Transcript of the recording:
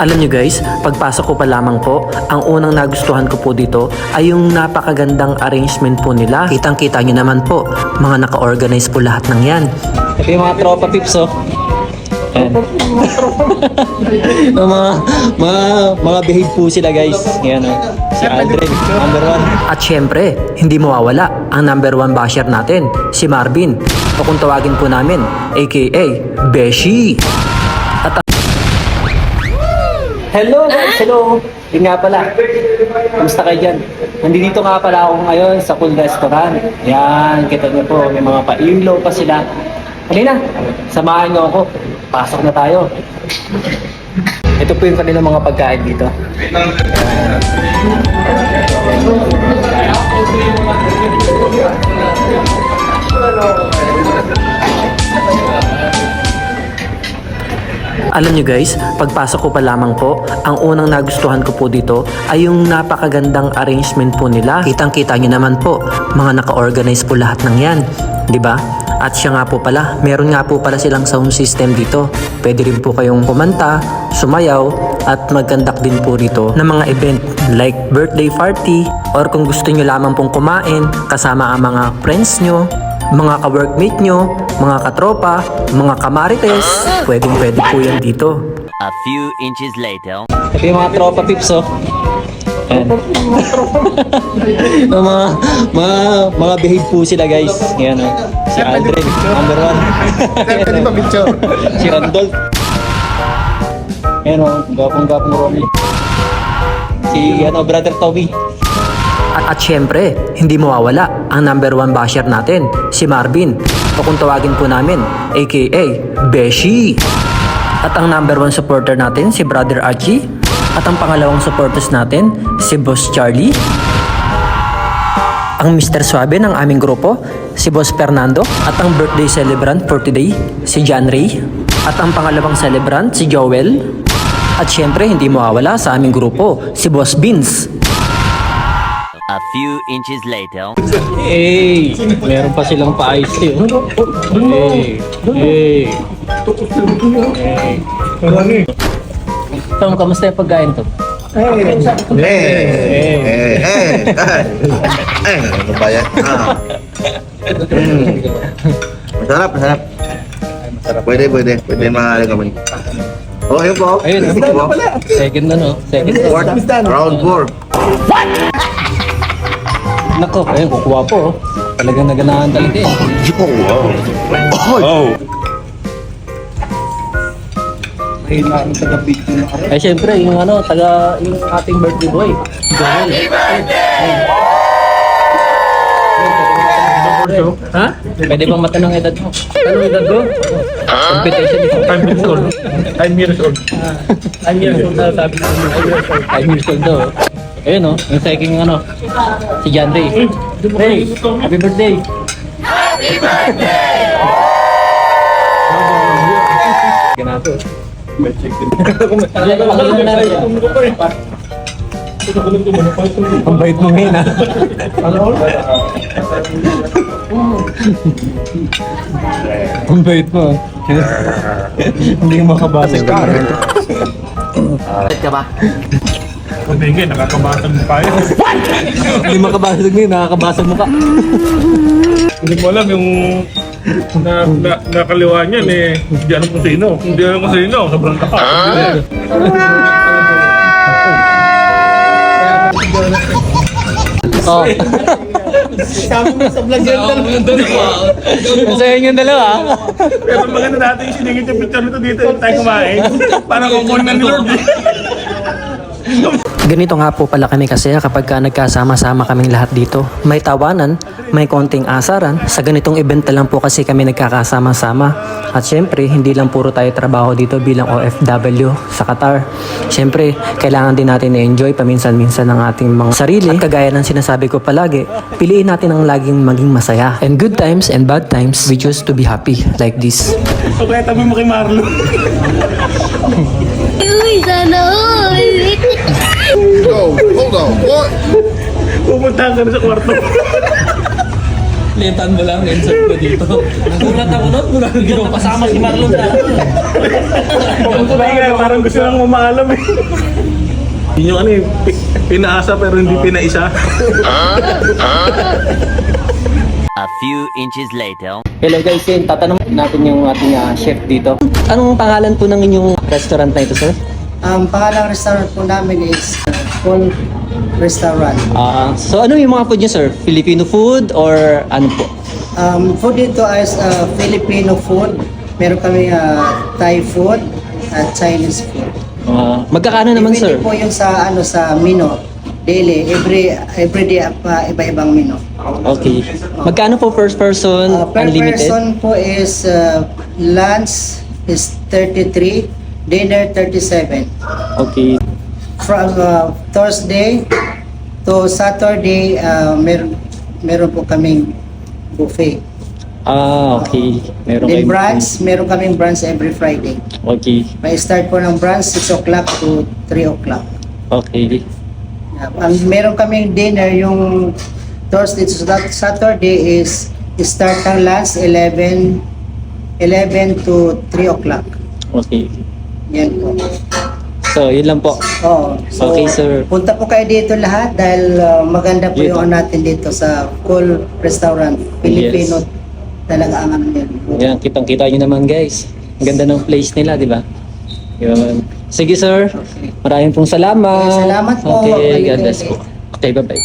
Alam nyo guys, pagpasok ko pa lamang po, ang unang nagustuhan ko po dito ay yung napakagandang arrangement po nila. Kitang kita nyo naman po, mga naka-organize po lahat ng yan. Ito yung mga tropa pips oh. Ayan. mga, mga, mga behave po sila guys. Yan oh. Si Aldrin, number one. At syempre, hindi mawawala ang number one basher natin, si Marvin. O kung tawagin po namin, aka Beshi. Hello guys, hello. Yun nga pala. Kamusta kayo dyan? Nandito nga pala ako ngayon sa Cool Restaurant. Yan, kita niyo po, may mga pa-ilaw pa sila. Halina, samahan niyo ako. Pasok na tayo. Ito po yung kanilang mga pagkain dito. Alam nyo guys, pagpasok ko pa lamang po, ang unang nagustuhan ko po dito ay yung napakagandang arrangement po nila. Kitang kita nyo naman po, mga naka-organize po lahat ng yan. ba? At siya nga po pala, meron nga po pala silang sound system dito. Pwede rin po kayong kumanta, sumayaw, at magkandak din po rito ng mga event like birthday party or kung gusto nyo lamang pong kumain kasama ang mga friends nyo, mga ka-workmate nyo, mga katropa, mga kamarites, pwedeng pwede po yan dito. A few inches later. Ito yung mga tropa pips oh. Ayan. Mga, mga, mga behave po sila guys. Yan oh. Si Aldrin, number one. Pwede pa picture. si Randolph. Ayan oh, gapong-gapong Romy. Si ano, brother Toby. At, at syempre, hindi mawawala ang number one basher natin, si Marvin. O kung tawagin po namin, aka Beshi. At ang number one supporter natin, si Brother Archie. At ang pangalawang supporters natin, si Boss Charlie. Ang Mr. Suabe ng aming grupo, si Boss Fernando. At ang birthday celebrant for today, si John Ray. At ang pangalawang celebrant, si Joel. At syempre, hindi mawawala sa aming grupo, si Boss Beans. A few inches later. Hey, meron pa silang paayos eh. Hey, hey. Hey. Tom, kamusta yung pagkain to? Eh, eh, eh, eh, ano ba yan? Mm. Masarap, masarap. Pwede, pwede. Pwede mga kami. Oh, yun po. Ayun, Yun po. second na no? Second. Fourth, round four. Nako, ayun, kukuha po. oh. Talagang naganahan talaga eh. Oh. Ay, syempre, yung ano, taga, yung ating birthday boy. Joel. Ha? Pwede bang matanong edad mo? Anong edad mo? Competition ito. 5 years old. 5 years old. I'm years old na sabi ko. I'm years old daw. Ayun oh, yung second ano, si John Ray. Ray, happy birthday! Happy birthday! Ganato. Ang bait mo ngayon ah. Ang bait mo ah. Hindi ka makabasa ka. Hindi, nakakabasag mo pa yun. Hindi makabasag ngayon, nakakabasag mo ka. Hindi mo alam yung na, na, nakaliwa niyan eh. Hindi alam kung sino. Hindi alam kung sino. Sobrang tapak. Oh. Sabi mo sa vlog yung dalawa. Masaya yung dalawa. Pero maganda natin yung sinigit yung picture nito dito yung tayo kumain. Parang kukunin na ni Lord. Ganito nga po pala kami kasi kapag ka nagkasama-sama kaming lahat dito. May tawanan, may konting asaran. Sa ganitong event na lang po kasi kami nagkakasama-sama. At syempre, hindi lang puro tayo trabaho dito bilang OFW sa Qatar. Syempre, kailangan din natin i-enjoy paminsan-minsan ng ating mga sarili. At kagaya ng sinasabi ko palagi, piliin natin ang laging maging masaya. And good times and bad times, we choose to be happy like this. So kaya tabi mo kay Marlo. Uy, sana all! What? Pupunta ka na sa kwarto. Kompletan mo lang, insert ko dito. Nagulat ako nun, hindi ko kasama si Marlon sa Kaya parang gusto lang mamaalam eh. Yun yung ano eh, pi- pinaasa pero hindi pinaisa. A few inches later. Hello guys, yun, tatanong natin yung ating ah, chef dito. Anong pangalan po ng inyong restaurant na ito, sir? Ang pangalang restaurant po namin is Full Restaurant. Ah, so ano yung mga food niyo, sir? Filipino food or ano po? Um, food dito is uh, Filipino food. Meron kami uh, Thai food at Chinese food. Ah, magkakano naman, Depende sir? po yung sa ano sa menu. Daily, every every day pa iba-ibang menu. Okay. Magkano po first person, Uh, per unlimited? person po is uh, lunch is 33, dinner 37. Okay. From uh, Thursday to Saturday, uh, meron meron po kaming buffet. Ah, okay. Meron Then kayong- brunch, meron kaming brunch every Friday. Okay. May start po ng brunch 6 o'clock to 3 o'clock. Okay. Ang meron kaming dinner yung Thursday to Sat- Saturday is start ng lunch 11 11 to 3 o'clock. Okay. Yan po. So, yun lang po. Oh, so Okay, sir. punta po kayo dito lahat dahil uh, maganda po Dito. yung ano natin dito sa Cool Restaurant. Filipino talaga ang ano nila. Yan, kitang-kita nyo naman guys. Ang ganda ng place nila, di ba? Yun. Sige sir, maraming pong salamat. Okay, salamat po. Okay, God bless po. Okay, bye-bye.